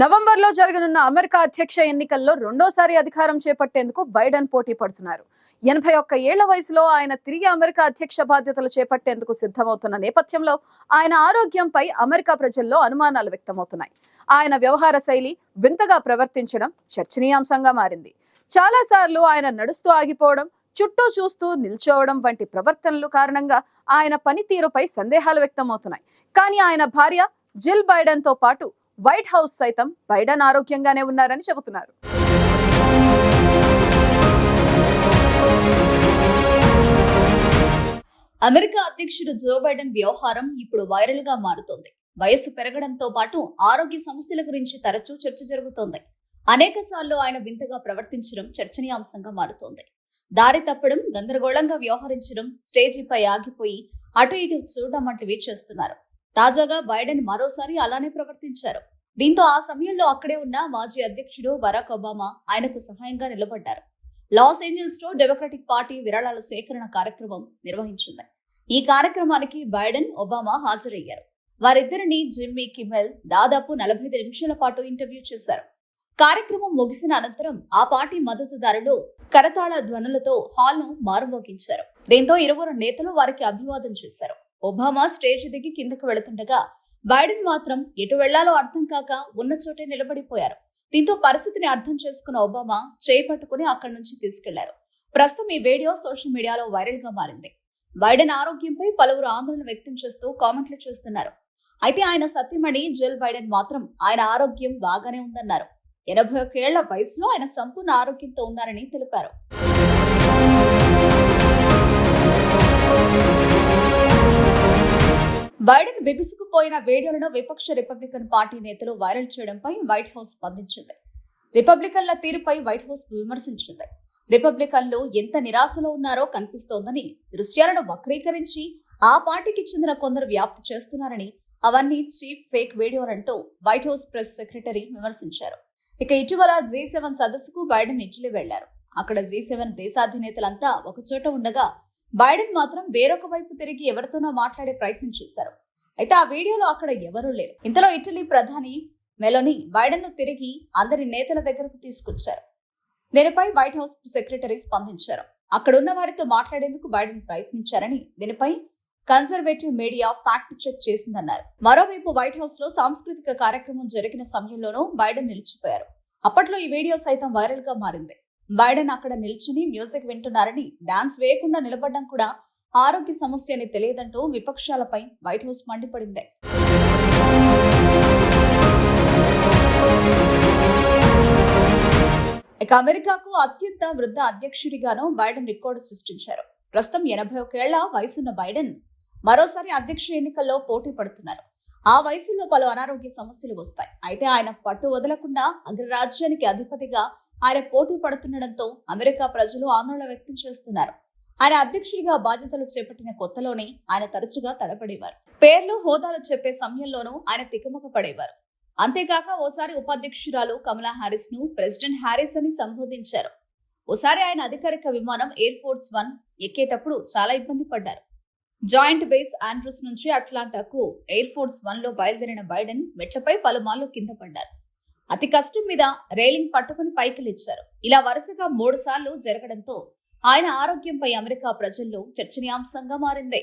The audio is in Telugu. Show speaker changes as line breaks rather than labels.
నవంబర్లో జరగనున్న అమెరికా అధ్యక్ష ఎన్నికల్లో రెండోసారి అధికారం చేపట్టేందుకు బైడెన్ పోటీ పడుతున్నారు. ఎనభై ఒక్క ఏళ్ళ వయసులో ఆయన తిరిగి అమెరికా అధ్యక్ష బాధ్యతలు చేపట్టేందుకు సిద్ధమవుతున్న నేపథ్యంలో ఆయన ఆరోగ్యంపై అమెరికా ప్రజల్లో అనుమానాలు వ్యక్తమవుతున్నాయి. ఆయన వ్యవహార శైలి వింతగా ప్రవర్తించడం చర్చనీయాంశంగా మారింది. చాలాసార్లు ఆయన నడుస్తూ ఆగిపోవడం చుట్టూ చూస్తూ నిల్చోవడం వంటి ప్రవర్తనలు కారణంగా ఆయన పనితీరుపై సందేహాలు వ్యక్తమవుతున్నాయి. కానీ ఆయన భార్య జిల్ బైడెన్తో పాటు వైట్ హౌస్ సైతం బైడెన్ ఆరోగ్యంగానే ఉన్నారని చెబుతున్నారు.
అమెరికా అధ్యక్షుడు జో బైడెన్ వ్యవహారం ఇప్పుడు వైరల్గా మారుతోంది. వయస్సు పెరగడంతో పాటు ఆరోగ్య సమస్యల గురించి తరచూ చర్చ జరుగుతోంది. అనేక సార్లు ఆయన వింతగా ప్రవర్తించడం చర్చనీయాంశంగా మారుతోంది. దారి తప్పడం గందరగోళంగా వ్యవహరించడం స్టేజీపై ఆగిపోయి అటు ఇటు చూడడం వంటివి చేస్తున్నారు. తాజాగా బైడెన్ మరోసారి అలానే ప్రవర్తించారు. దీంతో ఆ సమయంలో అక్కడే ఉన్న మాజీ అధ్యక్షుడు బరాక్ ఒబామా ఆయనకు సహాయంగా నిలబడ్డారు. లాస్ ఏంజల్స్లో డెమోక్రటిక్ పార్టీ విరాళాల సేకరణ కార్యక్రమం నిర్వహించింది. ఈ కార్యక్రమానికి బైడెన్ ఒబామా హాజరయ్యారు. వారిద్దరిని జిమ్మీ కిమెల్ దాదాపు నలభై ఐదు నిమిషాల పాటు ఇంటర్వ్యూ చేశారు. కార్యక్రమం ముగిసిన అనంతరం ఆ పార్టీ మద్దతుదారులు కరతాళ ధ్వనులతో హాల్ను మారుమోగించారు. దీంతో ఇరువురు నేతలు వారికి అభివాదం చేశారు. ఒబామా స్టేజ్ దిగి కిందకు వెళుతుండగా బైడెన్ మాత్రం ఎటు వెళ్ళాలో అర్థం కాక ఉన్న చోటే నిలబడిపోయారు. దీంతో పరిస్థితిని అర్థం చేసుకున్న ఒబామా చేయి పట్టుకుని అక్కడి నుంచి తీసుకెళ్ళారు. ప్రస్తుతం ఈ వీడియో సోషల్ మీడియాలో వైరల్గా మారింది. బైడెన్ ఆరోగ్యంపై పలువురు ఆందోళన వ్యక్తం చేస్తూ కామెంట్లు చేస్తున్నారు. అయితే ఆయన సత్యమణి జిల్ బైడెన్ మాత్రం ఆయన ఆరోగ్యం బాగానే ఉందన్నారు. ఎనభై ఒక్క ఏళ్ళ వయసులో ఆయన సంపూర్ణ ఆరోగ్యంతో ఉన్నారని తెలిపారు. బైడెన్ బిగుసుకుపోయిన వీడియోలను విపక్ష రిపబ్లికన్ పార్టీ నేతలు వైరల్ చేయడంపై వైట్ హౌస్ స్పందించింది. రిపబ్లికన్ల తీరుపై వైట్ హౌస్ విమర్శించింది. రిపబ్లికన్లు ఎంత నిరాశలో ఉన్నారో కనిపిస్తోందని దృశ్యాలను వక్రీకరించి ఆ పార్టీకి చెందిన కొందరు వ్యాప్తి చేస్తున్నారని అవన్నీ చీప్ ఫేక్ వీడియోలంటూ వైట్ హౌస్ ప్రెస్ సెక్రటరీ విమర్శించారు. ఇక ఇటీవల జీ సెవెన్ సదస్సుకు బైడెన్ ఇటలీ వెళ్ళారు. అక్కడ జీ సెవెన్ దేశాధినేతలంతా ఒకచోట ఉండగా బైడెన్ మాత్రం వేరొక వైపు తిరిగి ఎవరితోనో మాట్లాడే ప్రయత్నం చేశారు. అయితే ఆ వీడియోలో అక్కడ ఎవరూ లేరు. ఇంతలో ఇటలీ ప్రధాని మెలోని బైడెన్ను తిరిగి అందరి నేతల దగ్గరకు తీసుకొచ్చారు. దీనిపై వైట్ హౌస్ సెక్రటరీ స్పందించారు. అక్కడున్న వారితో మాట్లాడేందుకు బైడెన్ ప్రయత్నించారని దీనిపై కన్సర్వేటివ్ మీడియా ఫ్యాక్ట్ చెక్ చేసిందన్నారు. మరోవైపు వైట్ హౌస్లో సాంస్కృతిక కార్యక్రమం జరిగిన సమయంలోనూ బైడెన్ నిలిచిపోయారు. అప్పట్లో ఈ వీడియో సైతం వైరల్గా మారింది. బైడెన్ అక్కడ నిల్చుని మ్యూజిక్ వింటున్నారని డాన్స్ వేయకుండా నిలబడడం కూడా ఆరోగ్య సమస్య అని తెలియదంటూ విపక్షాలపై వైట్ హౌస్ మండిపడింది. ఇక అమెరికాకు అత్యంత వృద్ధ అధ్యక్షుడిగాను బైడెన్ రికార్డు సృష్టించారు. ప్రస్తుతం ఎనభై ఒకేళ్ళ వయసున్న బైడెన్ మరోసారి అధ్యక్ష ఎన్నికల్లో పోటీ పడుతున్నారు. ఆ వయసులో పలు అనారోగ్య సమస్యలు వస్తాయి. అయితే ఆయన పట్టు వదలకుండా అగ్రరాజ్యానికి అధిపతిగా ఆయన పోటీ పడుతుండటంతో అమెరికా ప్రజలు ఆందోళన వ్యక్తం చేస్తున్నారు. ఆయన అధ్యక్షుడిగా బాధ్యతలు చేపట్టిన కొత్తలోనే ఆయన తరచుగా తడబడేవారు పేర్లు హోదాలు చెప్పే సమయంలోనూ ఆయన తికమక పడేవారు. అంతేకాక ఓసారి ఉపాధ్యక్షురాలు కమలా హారిస్ను ప్రెసిడెంట్ హారిస్ అని సంబోధించారు. ఓసారి ఆయన అధికారిక విమానం ఎయిర్ ఫోర్స్ వన్ ఎక్కేటప్పుడు చాలా ఇబ్బంది పడ్డారు. జాయింట్ బేస్ ఆండ్రూస్ నుంచి అట్లాంటాకు ఎయిర్ ఫోర్స్ వన్లో బయలుదేరిన బైడెన్ మెట్లపై పలుమార్లు కింద పడ్డారు. అతి కష్టం మీద రైలింగ్ పట్టుకుని పైకి లేచారు ఇలా వరుసగా మూడు సార్లు జరగడంతో ఆయన ఆరోగ్యంపై అమెరికా ప్రజల్లో చర్చనీయాంశంగా మారింది.